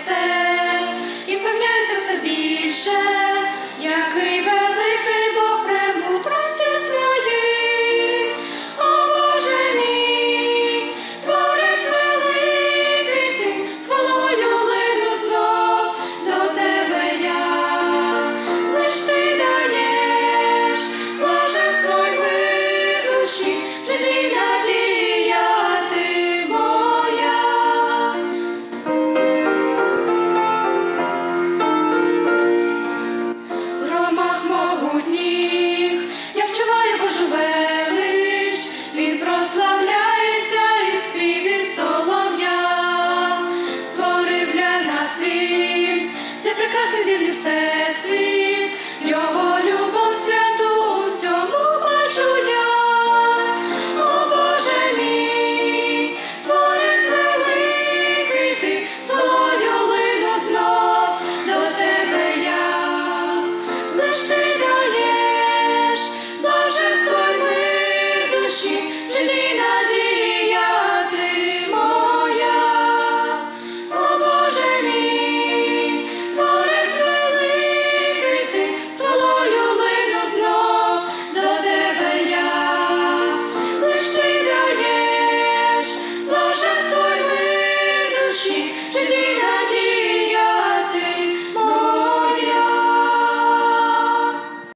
все це він цей прекрасний дивний всесвіт.